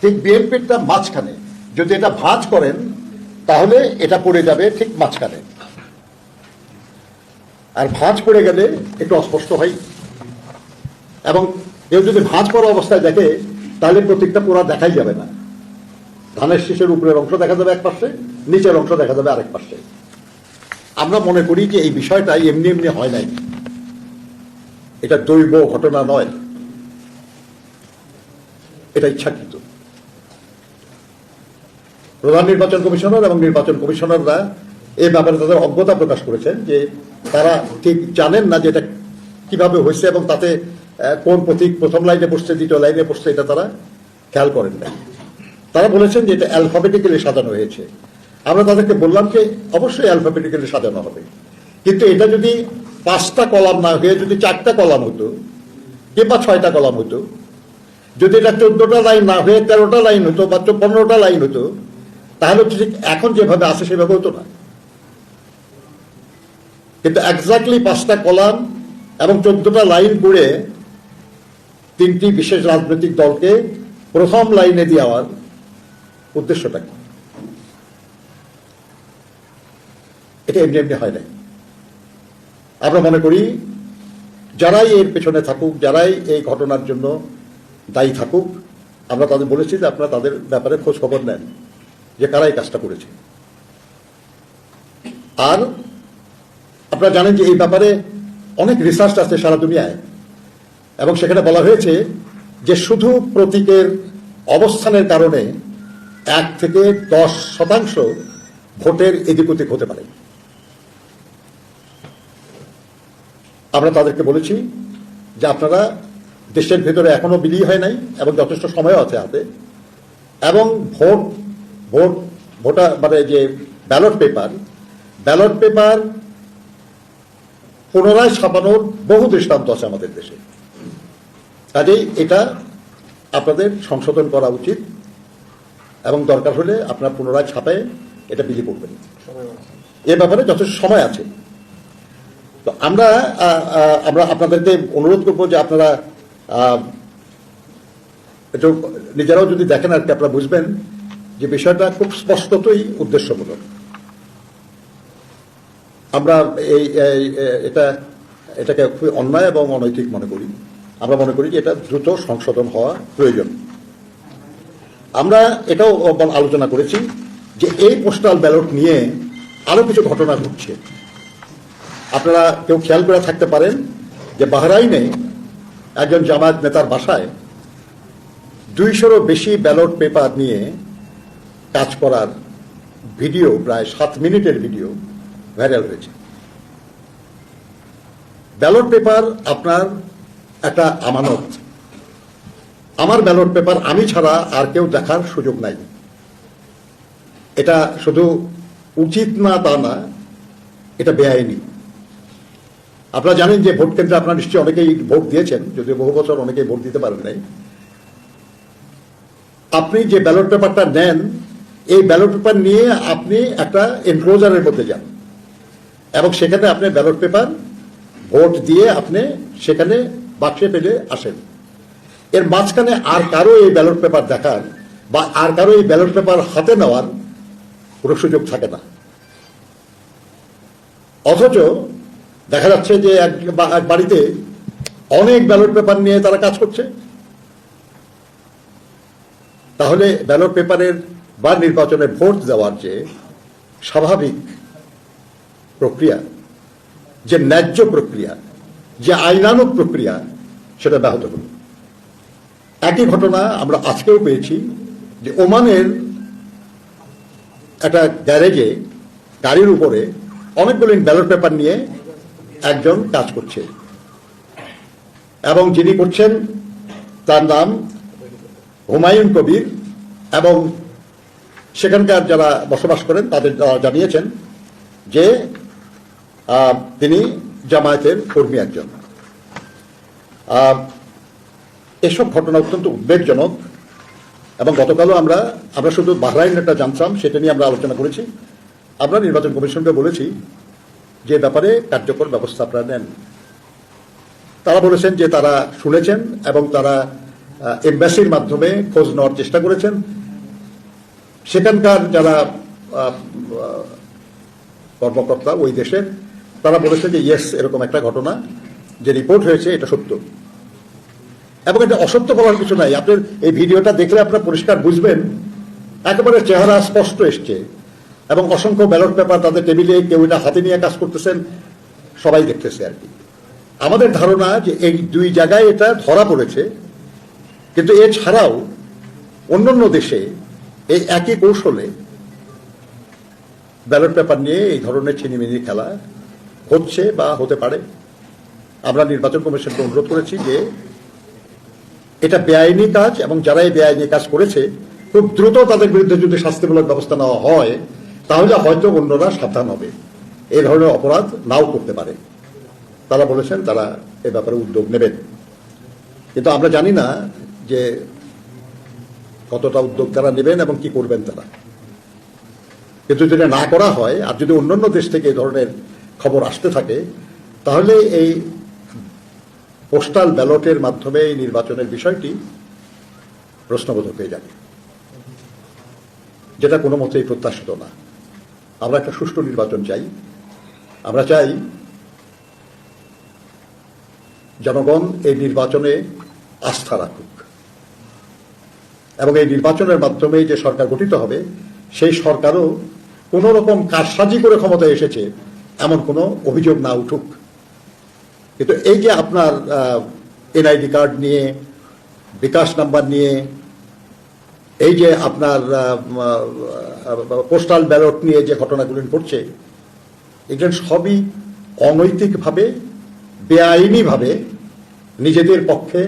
ঠিক বিএনপিটা মাঝখানে। যদি এটা ভাঁজ করেন, তাহলে এটা পড়ে যাবে ঠিক মাঝখানে। আর ভাঁজ পড়ে গেলে একটু অস্পষ্ট হয়। এবং কেউ যদি ভাঁজ করা অবস্থায় দেখে, তাহলে প্রতীকটা পুরো দেখাই যাবে না। ধানের শীষের উপরের অংশ দেখা যাবে এক পাশে, নিচের অংশ দেখা যাবে আরেক পাশে। আমরা মনে করি যে এই বিষয়টা এমনি এমনি হয় নাই। এটা দৈব ঘটনা নয়। এটা ইচ্ছাকৃত। প্রধান নির্বাচন কমিশনার এবং নির্বাচন কমিশনাররা এ ব্যাপারে তাদের অজ্ঞতা প্রকাশ করেছেন যে তারা ঠিক জানেন না যে এটা কীভাবে হয়েছে এবং তাতে কোন প্রতীক প্রথম লাইনে বসছে, দ্বিতীয় লাইনে বসছে, এটা তারা খেয়াল করেন না তারা বলেছেন যে এটা অ্যালফাবেটিক্যালি সাজানো হয়েছে। আমরা তাদেরকে বললাম যে অবশ্যই অ্যালফাবেটিক্যালি সাজানো হবে। কিন্তু এটা যদি পাঁচটা কলাম না হয়ে যদি চারটা কলাম হতো, কিংবা ছয়টা কলাম হতো, যদি এটা চোদ্দটা লাইন না হয়ে তেরোটা লাইন হতো বা পনেরোটা লাইন হতো তাহলে ঠিক এখন যেভাবে আছে সেভাবে হতো না। কিন্তু এক্স্যাক্টলি পাঁচটা কলাম এবং চোদ্দটা লাইন করে তিনটি বিশেষ রাজনৈতিক দলকে প্রথম লাইনে দেওয়ার উদ্দেশ্যটা কি? এটা এমনি এমনি হয় নাই। আমরা মনে করি, যারাই এর পেছনে থাকুক, যারাই এই ঘটনার জন্য দায়ী থাকুক, আমরা তাদের বলেছি যে আপনারা তাদের ব্যাপারে খোঁজ খবর নেন। যে কারা এই কাজটা করেছে। আর আপনারা জানেন যে এই ব্যাপারে অনেক রিসার্চ আছে সারা দুনিয়ায়, এবং সেখানে বলা হয়েছে যে শুধু প্রতীকের অবস্থানের কারণে এক থেকে দশ শতাংশ ভোটের এদিক ওদিক হতে পারে। আমরা তাদেরকে বলেছি যে আপনারা দেশের ভেতরে এখনও বিলি হয় নাই, এবং যথেষ্ট সময়ও আছে হাতে, এবং ভোট ভোট ভোটার মানে যে ব্যালট পেপার ব্যালট পেপার পুনরায় ছাপানোর বহু দৃষ্টান্ত আছে আমাদের দেশে। কাজেই এটা আপনাদের সংশোধন করা উচিত এবং দরকার হলে আপনারা পুনরায় ছাপায় এটা বিলি করবেন। এ ব্যাপারে যথেষ্ট সময় আছে। তো আমরা আমরা আপনাদেরকে অনুরোধ করব যে আপনারা নিজেরাও যদি দেখেন আর কি আপনারা বুঝবেন। যে বিষয়টা খুব স্পষ্টতই উদ্দেশ্যমূলক। আমরা এই এটা, এটাকে খুবই অন্যায় এবং অনৈতিক মনে করি। আমরা মনে করি যে এটা দ্রুত সংশোধন হওয়া প্রয়োজন। আমরা এটাও আলোচনা করেছি যে এই পোস্টাল ব্যালট নিয়ে আরও কিছু ঘটনা ঘটছে। আপনারা কেউ খেয়াল করে থাকতে পারেন যে বাহরাইনে একজন জামায়াত নেতার বাসায় দুইশোরও বেশি ব্যালট পেপার নিয়ে কাজ করার ভিডিও, প্রায় সাত মিনিটের ভিডিও ভাইরাল হয়েছে। ব্যালট পেপার আপনার একটা আমানত। আমার ব্যালট পেপার আমি ছাড়া আর কেউ দেখার সুযোগ নাই। এটা শুধু উচিত না তা না, এটা বেআইনি। আপনারা জানেন যে ভোট কেন্দ্রে আপনারা নিশ্চয়ই অনেকেই ভোট দিয়েছেন, যদিও বহু বছর অনেকেই ভোট দিতে পারেন নাই। আপনি যে ব্যালট পেপারটা নেন এই ব্যালট পেপার নিয়ে আপনি একটা এনক্লোজারের মধ্যে যান। এবং সেখানে আপনি ব্যালট পেপার ভোট দিয়ে আপনি সেখানে বাক্সে ফেলে আসেন। এর মাঝখানে আর কারও এই ব্যালট পেপার দেখার বা আর কারও এই ব্যালট পেপার হাতে নেওয়ার কোনো সুযোগ থাকে না। অথচ দেখা যাচ্ছে যে এক বাড়িতে অনেক ব্যালট পেপার নিয়ে তারা কাজ করছে। তাহলে ব্যালট পেপারের বা নির্বাচনে ভোট দেওয়ার যে স্বাভাবিক প্রক্রিয়া, যে ন্যায্য প্রক্রিয়া, যে আইনানুক প্রক্রিয়া, সেটা ব্যাহত হল। একই ঘটনা আমরা আজকেও পেয়েছি যে ওমানের একটা গ্যারেজে গাড়ির উপরে অনেকগুলো ব্যালট পেপার নিয়ে একজন কাজ করছে। এবং যিনি করছেন, তার নাম হুমায়ুন কবির এবং সেখানকার যারা বসবাস করেন তাদের জানিয়েছেন যে তিনি জামায়াতের কর্মী একজন। এসব ঘটনা অত্যন্ত উদ্বেগজনক এবং গতকালও আমরা আমরা শুধু বাহরাইনটা জানতাম সেটা নিয়ে আমরা আলোচনা করেছি। আমরা নির্বাচন কমিশনকে বলেছি যে ব্যাপারে কার্যকর ব্যবস্থা আপনারা নেন। তারা বলেছেন যে তারা শুনেছেন এবং তারা এম্বাসির মাধ্যমে খোঁজ নেওয়ার চেষ্টা করেছেন। সেখানকার যারা কর্মকর্তা ওই দেশের, তারা বলেছে যে ইয়েস এরকম একটা ঘটনা, যে রিপোর্ট হয়েছে, এটা সত্য। এবং এটা অসত্য বলার কিছু নাই। আপনার এই ভিডিওটা দেখলে আপনারা পরিষ্কার বুঝবেন, একেবারে চেহারা স্পষ্ট এসছে। এবং অসংখ্য ব্যালট পেপার তাদের টেবিলে কেউ এটা হাতে নিয়ে কাজ করতেছেন, সবাই দেখতেছে আর কি। আমাদের ধারণা যে এই দুই জায়গায় এটা ধরা পড়েছে, কিন্তু এছাড়াও অন্যান্য দেশে এই একই কৌশলে ব্যালট পেপার নিয়ে এই ধরনের ছিনিমিনি খেলা হচ্ছে বা হতে পারে। আমরা নির্বাচন কমিশনকে অনুরোধ করেছি যে এটা বেআইনি কাজ এবং যারা এই বেআইনি কাজ করেছে, খুব দ্রুত তাদের বিরুদ্ধে যদি শাস্তিমূলক ব্যবস্থা নেওয়া হয়, তাহলে হয়তো অন্যরা সাবধান হবে। এই ধরনের অপরাধ নাও করতে পারে। তারা বলেছেন তারা এ ব্যাপারে উদ্যোগ নেবেন। কিন্তু আমরা জানি না যে কতটা উদ্যোগ তারা নেবেন এবং কি করবেন তারা। কিন্তু যদি না করা হয়, আর যদি অন্যান্য দেশ থেকে এই ধরনের খবর আসতে থাকে, তাহলে এই পোস্টাল ব্যালটের মাধ্যমে এই নির্বাচনের বিষয়টি প্রশ্নবোধক হয়ে যাবে। যেটা কোনো মতেই প্রত্যাশিত না। আমরা একটা সুষ্ঠু নির্বাচন চাই। আমরা চাই জনগণ এই নির্বাচনে আস্থা রাখুক। এবং এই নির্বাচনের মাধ্যমে যে সরকার গঠিত হবে, সেই সরকারও কোনো রকম কারসাজি করে ক্ষমতায় এসেছে, এমন কোনো অভিযোগ না উঠুক। কিন্তু এই যে আপনার এনআইডি কার্ড নিয়ে, বিকাশ নাম্বার নিয়ে, এই যে আপনার পোস্টাল ব্যালট নিয়ে যে ঘটনাগুলি ঘটছে, এগুলো সবই অনৈতিকভাবে, বেআইনিভাবে নিজেদের পক্ষে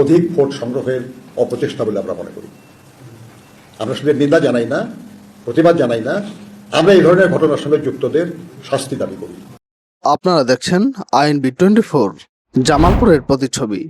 অধিক ভোট সংগ্রহের অপচেষ্টা বলে আমরা মনে করি। আমরা শুধু নিন্দা জানাই না, প্রতিবাদ জানাই না, আমরা এই ধরনের ঘটনার সঙ্গে যুক্তদের শাস্তি দাবি করি। আপনারা দেখছেন আইএনবি টোয়েন্টি ফোর, জামালপুরের প্রতিচ্ছবি।